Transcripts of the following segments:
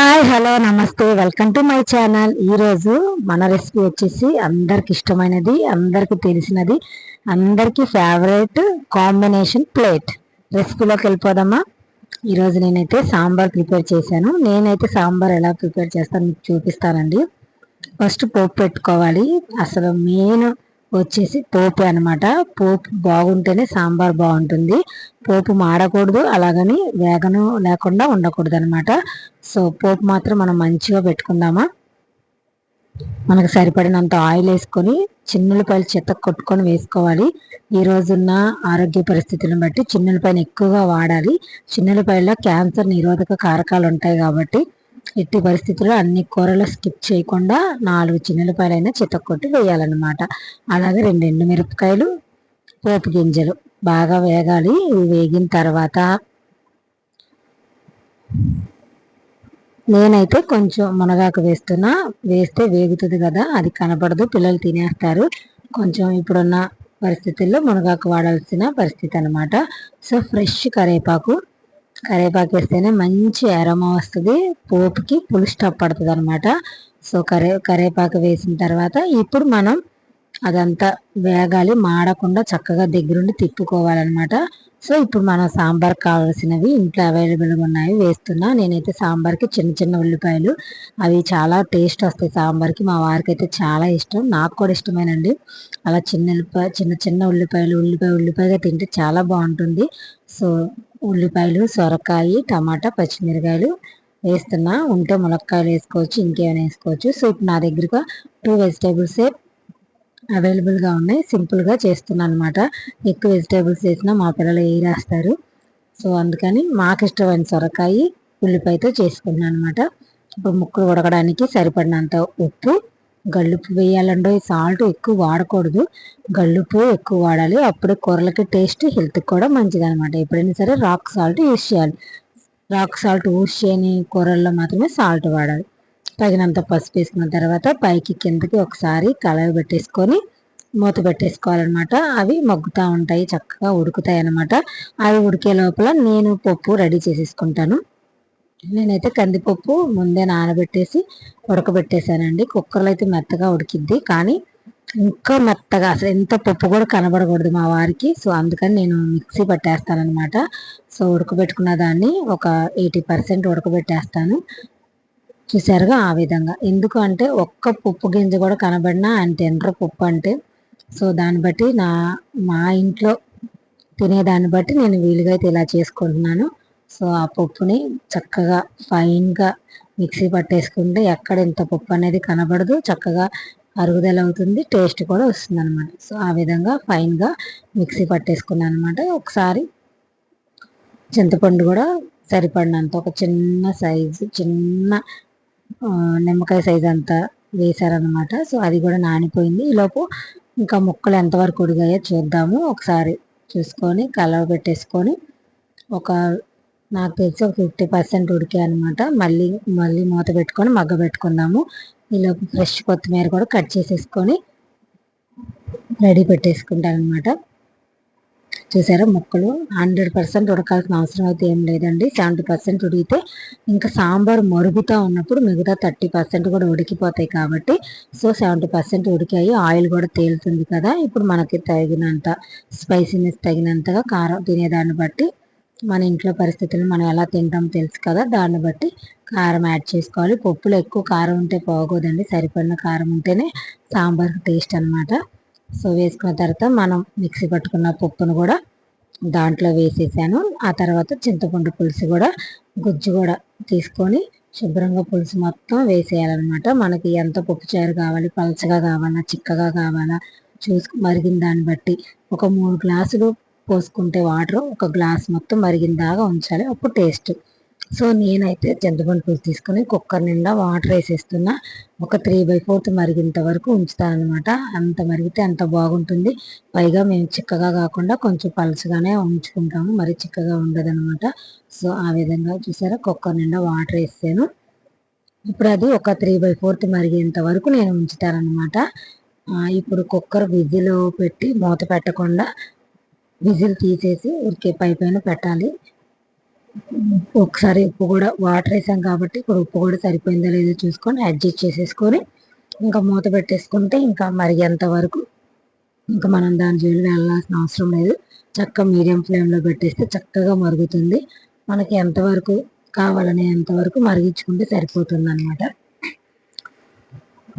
Hi hello namaste. Welcome to my channel. ఈరోజు మన recipe వచ్చేసి అందరికి ఇష్టమైనది అందరికి తెలిసినది అందరికి ఫేవరెట్ కాంబినేషన్ ప్లేట్ రెసిపీలోకి వెళ్ళిపోదామా? ఈరోజు నేనైతే సాంబార్ ప్రిపేర్ చేశాను. నేనైతే సాంబార్ ఎలా ప్రిపేర్ చేస్తాను మీకు చూపిస్తానండి. ఫస్ట్ పోపు పెట్టుకోవాలి. అసలు మెయిన్ వచ్చేసి పోపు అనమాట పోపు బాగుంటేనే సాంబార్ బాగుంటుంది. పోపు మాడకూడదు అలాగని వేగను లేకుండా ఉండకూడదు అనమాట సో పోపు మాత్రం మనం మంచిగా పెట్టుకుందామా? మనకు సరిపడినంత ఆయిల్ వేసుకొని చిన్నులపాయలు చెత్త కొట్టుకొని వేసుకోవాలి. ఈ రోజున్న ఆరోగ్య పరిస్థితులను బట్టి చిన్నులపాయలు ఎక్కువగా వాడాలి. చిన్నులపాయల్లో క్యాన్సర్ నిరోధక కారకాలు ఉంటాయి కాబట్టి ఎట్టి పరిస్థితుల్లో అన్ని కూరలు స్కిప్ చేయకుండా నాలుగు చిన్నపాయలైనా చితక్కొట్టి వేయాలన్నమాట. అలాగే రెండు ఎండు మిరపకాయలు పోపు గింజలు బాగా వేగాలి. వేగిన తర్వాత నేనైతే కొంచెం మునగాకు వేస్తున్నా. వేస్తే వేగుతుంది కదా అది కనపడదు పిల్లలు తినేస్తారు. కొంచెం ఇప్పుడున్న పరిస్థితుల్లో మునగాకు వాడాల్సిన పరిస్థితి అనమాట సో ఫ్రెష్ కరేపాకు కరివేపాకు వేస్తేనే మంచి అరమ వస్తుంది పోపుకి పులుసు స్టప్ పడుతుంది అనమాట సో కరే కరివేపాకు వేసిన తర్వాత ఇప్పుడు మనం అదంతా వేగాలి మాడకుండా చక్కగా దగ్గరుండి తిప్పుకోవాలన్నమాట. సో ఇప్పుడు మనం సాంబార్ కావాల్సినవి ఇంట్లో అవైలబుల్గా ఉన్నాయి వేస్తున్నా. నేనైతే సాంబార్కి చిన్న చిన్న ఉల్లిపాయలు అవి చాలా టేస్ట్ వస్తాయి సాంబార్కి. మా వారికి అయితే చాలా ఇష్టం నాకు కూడా ఇష్టమేనండి. అలా చిన్న ఉల్లిపాయ చిన్న చిన్న ఉల్లిపాయలు ఉల్లిపాయ ఉల్లిపాయగా తింటే చాలా బాగుంటుంది. సో ఉల్లిపాయలు సొరకాయ టమాటా పచ్చిమిరకాయలు వేస్తున్నా ఉంటే ములక్కాయలు వేసుకోవచ్చు ఇంకేమైనా వేసుకోవచ్చు. సో ఇప్పుడు నా దగ్గరగా టూ వెజిటేబుల్సే అవైలబుల్గా ఉన్నాయి. సింపుల్గా చేస్తున్నాను అనమాట ఎక్కువ వెజిటేబుల్స్ వేసినా మా పిల్లలు ఏ రాస్తారు సో అందుకని మాకు ఇష్టమైన సొరకాయ ఉల్లిపాయతో చేసుకున్నాను అనమాట ఇప్పుడు ముక్కలు ఉడకడానికి సరిపడినంత ఉప్పు గల్లుప్పు వేయాలండో సాల్ట్ ఎక్కువ వాడకూడదు. గల్లుప్పు ఎక్కువ వాడాలి. అప్పుడు కూరలకి టేస్ట్ హెల్త్కి కూడా మంచిది అనమాట ఎప్పుడైనా సరే రాక్ సాల్ట్ యూస్ చేయాలి. రాక్ సాల్ట్ యూస్ చేయని కూరల్లో మాత్రమే సాల్ట్ వాడాలి. తగినంత పసుపు వేసుకున్న తర్వాత పైకి కిందకి ఒకసారి కలవి పెట్టేసుకొని మూత పెట్టేసుకోవాలన్నమాట. అవి మగ్గుతూ ఉంటాయి చక్కగా ఉడుకుతాయి అనమాట అవి ఉడికే లోపల నేను పప్పు రెడీ చేసేసుకుంటాను. నేనైతే కందిపప్పు ముందే నానబెట్టేసి ఉడకబెట్టేశానండి. కుక్కర్లో అయితే మెత్తగా ఉడికిద్ది. కానీ ఇంకా మెత్తగా అసలు ఎంత పప్పు కూడా కనబడకూడదు మా వారికి. సో అందుకని నేను మిక్సీ పట్టేస్తానమాట సో ఉడకబెట్టుకున్న దాన్ని ఒక ఎయిటీ పర్సెంట్ ఉడకబెట్టేస్తాను. చూసారుగా ఆ విధంగా. ఎందుకు అంటే ఒక్క పప్పు గింజ కూడా కనబడినా ఆయన తినరు పప్పు అంటే. సో దాన్ని బట్టి నా మా ఇంట్లో తినేదాన్ని బట్టి నేను వీలుగా అయితే ఇలా చేసుకుంటున్నాను. సో ఆ పప్పుని చక్కగా ఫైన్గా మిక్సీ పట్టేసుకుంటే ఎక్కడ ఇంత పప్పు అనేది కనబడదు. చక్కగా అరుగుదల అవుతుంది టేస్ట్ కూడా వస్తుంది అనమాట సో ఆ విధంగా ఫైన్గా మిక్సీ పట్టేసుకున్నాను అనమాట ఒకసారి చింతపండు కూడా సరిపడినంత ఒక చిన్న సైజు చిన్న నిమ్మకాయ సైజు అంతా వేశారనమాట సో అది కూడా నానిపోయింది. ఈలోపు ఇంకా ముక్కలు ఎంతవరకు ఉడిగాయో చూద్దాము. ఒకసారి చూసుకొని కలవ పెట్టేసుకొని ఒక నాకు తెలిసి ఒక ఫిఫ్టీ పర్సెంట్ ఉడికాయి అనమాట మళ్ళీ మళ్ళీ మూత పెట్టుకొని మగ్గ పెట్టుకుందాము. ఇలా ఫ్రెష్ కొత్తిమీర కూడా కట్ చేసేసుకొని రెడీ పెట్టేసుకుంటాను అనమాట చూసారా ముక్కలు? హండ్రెడ్ పర్సెంట్ ఉడకాల్సిన అవసరం అయితే ఏం లేదండి. సెవెంటీ పర్సెంట్ ఉడికితే ఇంకా సాంబార్ మరుగుతూ ఉన్నప్పుడు మిగతా థర్టీ పర్సెంట్ కూడా ఉడికిపోతాయి కాబట్టి సో సెవెంటీ పర్సెంట్ ఉడికాయి. ఆయిల్ కూడా తేలుతుంది కదా. ఇప్పుడు మనకి తగినంత స్పైసీనెస్ తగినంతగా కారం తినేదాన్ని బట్టి మన ఇంట్లో పరిస్థితులు మనం ఎలా తింటాం తెలుసు కదా. దాన్ని బట్టి కారం యాడ్ చేసుకోవాలి. పప్పులో ఎక్కువ కారం ఉంటే పోగోదండి సరిపడిన కారం ఉంటేనే సాంబార్ టేస్ట్ అనమాట సో వేసుకున్న తర్వాత మనం మిక్సీ పట్టుకున్న పప్పును కూడా దాంట్లో వేసేసాను. ఆ తర్వాత చింతపండు పులుసు కూడా గుజ్జు కూడా తీసుకొని శుభ్రంగా పులుసు మొత్తం వేసేయాలన్నమాట. మనకి ఎంత పప్పు చారు కావాలి పలచగా కావాలా చిక్కగా కావాలా చూసుకు మరిగిన దాన్ని బట్టి ఒక మూడు గ్లాసులు పోసుకుంటే వాటర్ ఒక గ్లాస్ మొత్తం మరిగిన దాకా ఉంచాలి. అప్పుడు టేస్ట్. సో నేనైతే చింతపండు పులుసు తీసుకొని కుక్కర్ నిండా వాటర్ వేసేస్తున్నా. ఒక త్రీ బై ఫోర్త్ మరిగినంత వరకు ఉంచుతాను అనమాట అంత మరిగితే అంత బాగుంటుంది. పైగా మేము చిక్కగా కాకుండా కొంచెం పలుచగానే ఉంచుకుంటాము. మరి చిక్కగా ఉండదనమాట సో ఆ విధంగా చూసారా? కుక్కర్ నిండా వాటర్ వేసాను. ఇప్పుడు అది ఒక త్రీ బై ఫోర్త్ మరిగేంత వరకు నేను ఉంచుతానమాట ఇప్పుడు కుక్కర్ విద్యలో పెట్టి మూత పెట్టకుండా విజిల్ తీసేసి ఉరికే పై పైన పెట్టాలి. ఒకసారి ఉప్పు కూడా వాటర్ వేసాం కాబట్టి ఇప్పుడు ఉప్పు కూడా సరిపోయిందో లేదో చూసుకొని అడ్జస్ట్ చేసేసుకొని ఇంకా మూత పెట్టేసుకుంటే ఇంకా మరిగేంత వరకు ఇంకా మనం దాని జోలి వెళ్ళాల్సిన అవసరం లేదు. చక్కగా మీడియం ఫ్లేమ్లో పెట్టేస్తే చక్కగా మరుగుతుంది. మనకి ఎంతవరకు కావాలనే ఎంతవరకు మరిగించుకుంటే సరిపోతుంది అనమాట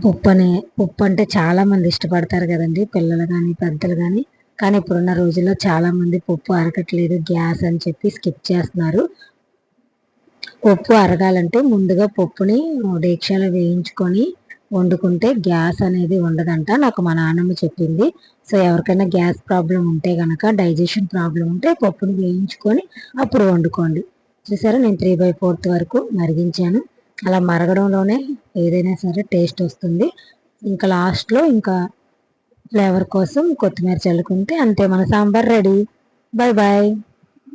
ఉప్పు అనే ఉప్పు అంటే చాలామంది ఇష్టపడతారు కదండి. పిల్లలు కానీ పెద్దలు కానీ కానీ ఇప్పుడున్న రోజుల్లో చాలా మంది పప్పు అరగట్లేదు గ్యాస్ అని చెప్పి స్కిప్ చేస్తున్నారు. పప్పు అరగాలంటే ముందుగా పప్పుని డేక్షలో వేయించుకొని వండుకుంటే గ్యాస్ అనేది ఉండదంట. నాకు మా నాన్నమ్మ చెప్పింది. సో ఎవరికైనా గ్యాస్ ప్రాబ్లం ఉంటే కనుక డైజెషన్ ప్రాబ్లం ఉంటే పప్పుని వేయించుకొని అప్పుడు వండుకోండి. చూసారా? నేను త్రీ బై ఫోర్త్ వరకు మరిగించాను. అలా మరగడంలోనే ఏదైనా సరే టేస్ట్ వస్తుంది. ఇంకా లాస్ట్లో ఇంకా ఫ్లేవర్ కోసం కొత్తిమీర చల్లుకుంటే అంతే మన సాంబార్ రెడీ. Bye bye